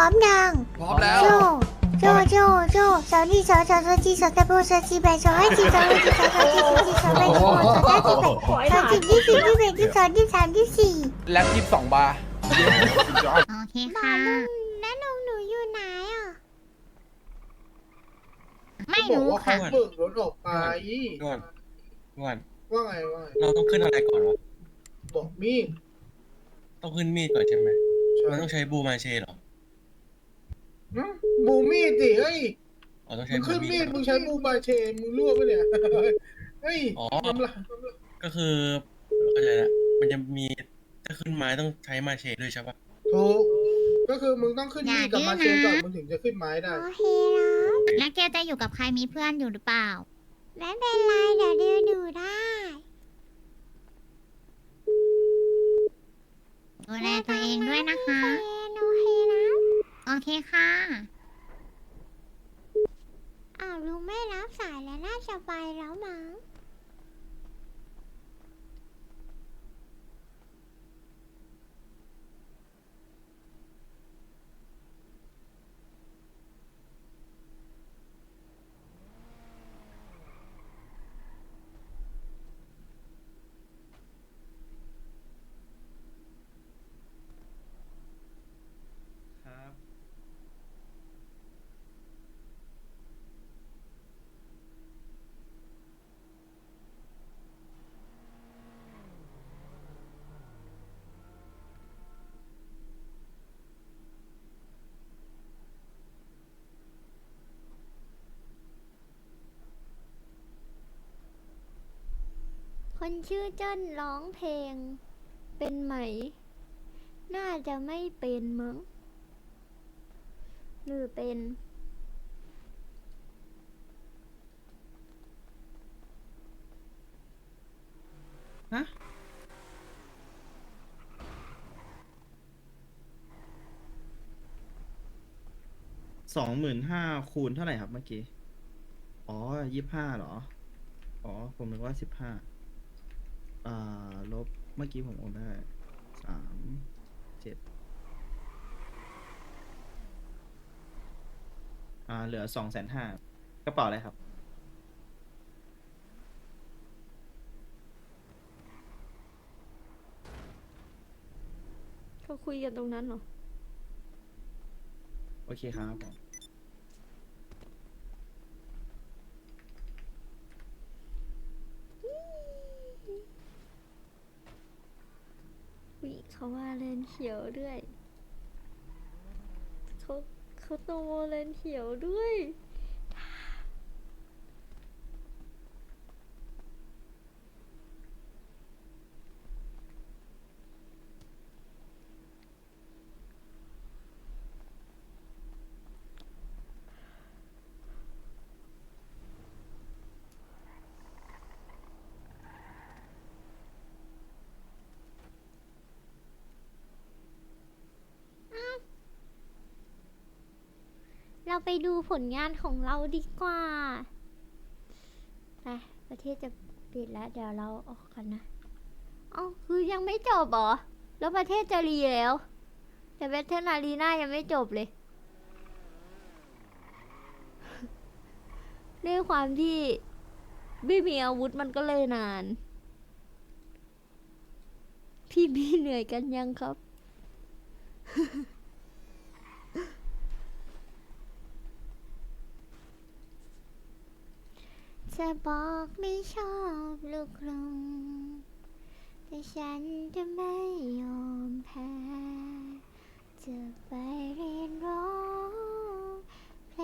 ร้อมยังพร้อมแล้ว โจโจโจโจสาวนี่สาวสาวสาวจีสาวตะโบสาวจีแบสาวให้จีสาวให้จีสาวสาวจีสาวจีสาวแบสาวสาวจีแบสาวจีที่สี่ที่แบที่สองที่สามที่สี่แล็บยี่สิบสองบาร์โอเคมาค่ะลุงแล้วลุงหนูอยู่ไหนอะไม่บอกรู้ว่าเขาค่ะเบิกรถออกไปด่วนด่วนว่าไงว่าไงเราต้องขึ้นอะไรก่อนวะบอกมีดต้องขึ้นมีดก่อนใช่ไหมใช่มันต้องใช้บูมาเชเหรอหึ บูมีดดิเฮ้ยอ๋อต้องใช้มึงบูขึ้นมีมีดดก่อนมึงใช้บูมาเชนมึงรั่วปะเนี่ยเฮ้ยอ๋อน้ำลายก็คือเข้าใจละมันจะมีถ้าขึ้นไม้ต้องใช้มาเชด้วยใช่ปะถูกก็คือมึงต้องขึ้นมีดกับมาเชนก่อนมึงถึงจะขึ้นไม้ได้ โอเคแล้วแล้วแกจะอยู่กับใครมีเพื่อนอยู่หรือเปล่า ไม่เป็นไรเดี๋ยวเดินดูได้ดูแลตัวเองด้วยนะคะ โอเคนะ โอเคค่ะ อ้าวลุงไม่รับสายแล้วน่าจะไปแล้วมั้ง ครับ คนชื่อเจิ้นร้องเพลง เป็นไหม น่าจะไม่เป็นมั้งหรือเป็น ฮะ สองหมื่นห้าคูณเท่าไหร่ครับเมื่อกี้ อ๋อยี่ห้าเหรอ อ๋อ ผมนึกว่าสิบห้า อ่าลบเมื่อกี้ผมโอนได้สามเจ็ดอ่าเหลือสองแสนห้ากระเป๋าอะไรครับเขาคุยกันตรงนั้นเหรอ โอเคครับผม วิเขาว่า เขียวด้วยเขาเขาโตเลนเขียวด้วย เราไปดูผลงานของเราดีกว่า ไป ประเทศจะปิดแล้ว เดี๋ยวเราออกกันนะเอ้าคือยังไม่จบหรอ แล้วประเทศจะรีแล้ว แต่เวทเทอร์นารีน่ายังไม่จบเลยด้วยความที่ไม่มีอาวุธมันก็เลยนาน พี่พี่เหนื่อยกันยังครับ จะบอกไม่ชอบลูกลง แต่ฉันจะไม่ยอมแพ้ จะไปเรียนร้องเพล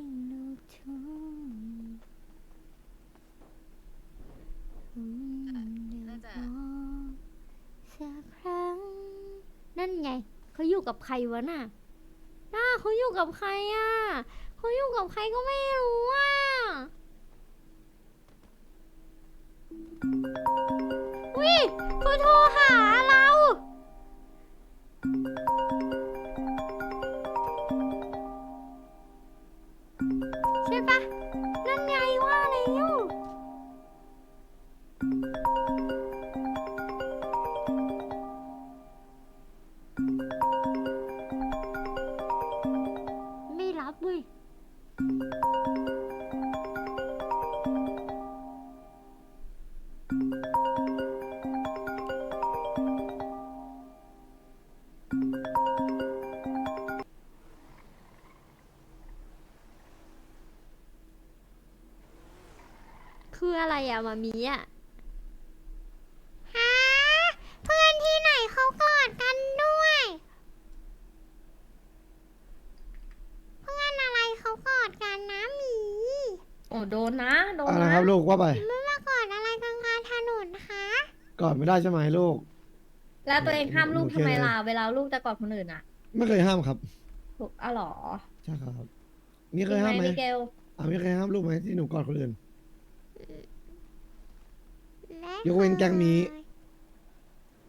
งลูกทุ่งอืมเดี๋ยวบอกสักครั้ง นั่นไง เขาอยู่กับใครวะน่ะน่าเขาอยู่กับใครอะ เขาอยู่กับใครก็ไม่รู้อะ ออะไรอะมามีอะฮะเพื่อนที่ไหนเขากอดกันด้วย เพื่อนอะไรเขากอดกันนะหมีโอ้โดนนะ โดนอะไรนะครับลูกว่าไปไม่มากอดอะไรกลางกลางถนนคะก่อนไม่ได้ใช่ไหมลูก แล้วตัวเองห้ามลูกโอเคทำไมล่ะเวลาลูกจะกอดคนอื่นอะไม่เคยห้ามครับถูกอะหรอใช่ครับ นี่เคยห้ามไหมมิเกลอ่าไม่เคยห้ามลูกไหมที่หนูกอดคนอื่น และ ยกเว้นแก๊งหมีเคย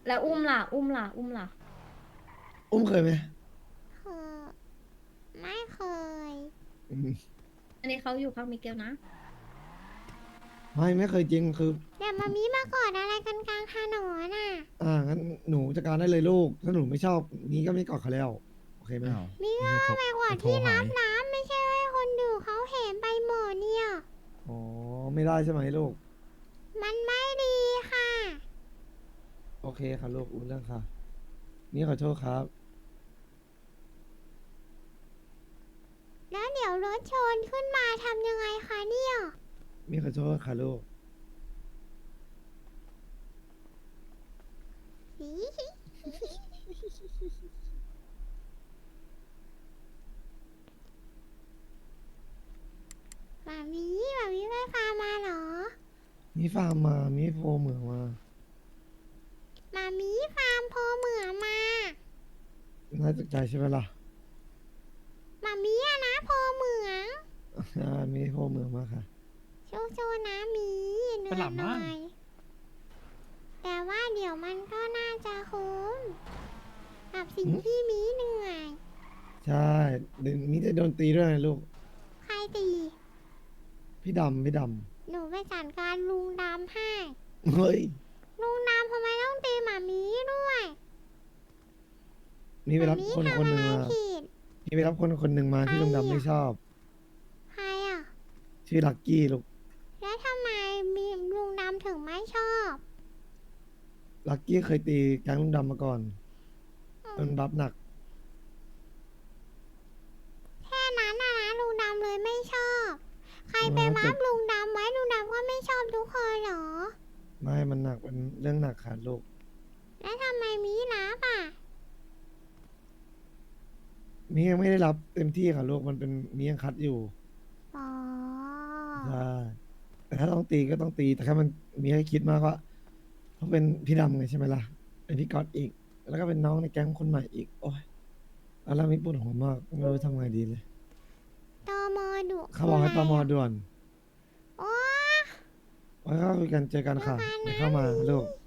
แล้วอุ้มล่ะ อุ้มล่ะ อุ้มล่ะ อุ้มเคยไหมคือไม่เคย อืมอันนี้เขาอยู่ข้างมิเกลนะ ไม่ไม่เคยจริงคือ เดี๋ยวมามีมากอดอะไรกันกลางถนนน่ะ อ่างั้นหนูจัดการได้เลยลูก ถ้าหนูไม่ชอบนี้ก็ไม่กอดเขาแล้วโอเคไหมมีก็ไปกอดที่รับน้ำไม่ใช่ให้คนดูเขาเห็นไปหมดเนี่ย อ๋อไม่ได้ใช่ไหมลูก มันไม่ดีค่ะ โอเคค่ะลูกอุ้นเรื่องค่ะ นี่ขอโทษครับ แล้วเดี๋ยวรถชนขึ้นมาทำยังไงคะเนี่ย นี่ขอโทษค่ะลูก หมามีหมามีไปฟาร์มมาเหรอมีฟาร์มมามีโฟเหมืองมา หมามีฟาร์มโพเหมือมาน่าตกใจใช่ไหมล่ะหมามีอะนะโพเหมือง อ่ามีโฟเหมืองมาค่ะ โชว์โชว์นะหมีเหนื่อยหน่อยแต่ว่าเดี๋ยวมันก็น่าจะคุ้มกับสิ่งหืม ที่หมีเหนื่อย ใช่เดี๋ยวมีจะโดนตีด้วยนะลูก ใครตี พี่ดำพี่ดหนูไปจัดการลุงดำให้ำเฮ้ย ลุงดำทำไมต้องตีหมามีด้วยมีไปรับคนคนหนึ่งหมามาผิด มีไปรับคนคนหนึ่งมาที่ลุงดำไม่ชอบ ใครอะ ชื่อลักกี้ลูกแล้วทำไมมีลุงดำถึงไม่ชอบลักกี้เคยตีแก๊งลุงดำมาก่อนโดนบัฟหนัก แค่นั้นนะนะลุงดำเลยไม่ชอบ ใครไป อ๋อ รั แต่ บลุงดำไว้ลุงดำก็ไม่ชอบทุกคนเหรอ ไม่มันหนักเป็นเรื่องหนักค่ะลูก แล้วทำไมมีรับอะ มียังไม่ได้รับเต็มที่ค่ะลูกมันเป็นมียังคัดอยู่อ๋อ ใช่แต่ถ้าต้องตีก็ต้องตีแต่แค่มันมีให้คิดมากว่าเขาเป็นพี่ดำไงใช่ไหมล่ะเป็นพี่ก๊อตอีก แล้วก็เป็นน้องในแก๊งคนใหม่อีก โอ้ยแล้วเรามีปวดหัวมากไม่รู้ทำไงดีเลย ตอมอดุเขาบอกให้ตมด่วนโอ้ ไว้เข้าคุยกันเจอกันค่ะเดี๋ยวเข้ามาลูกย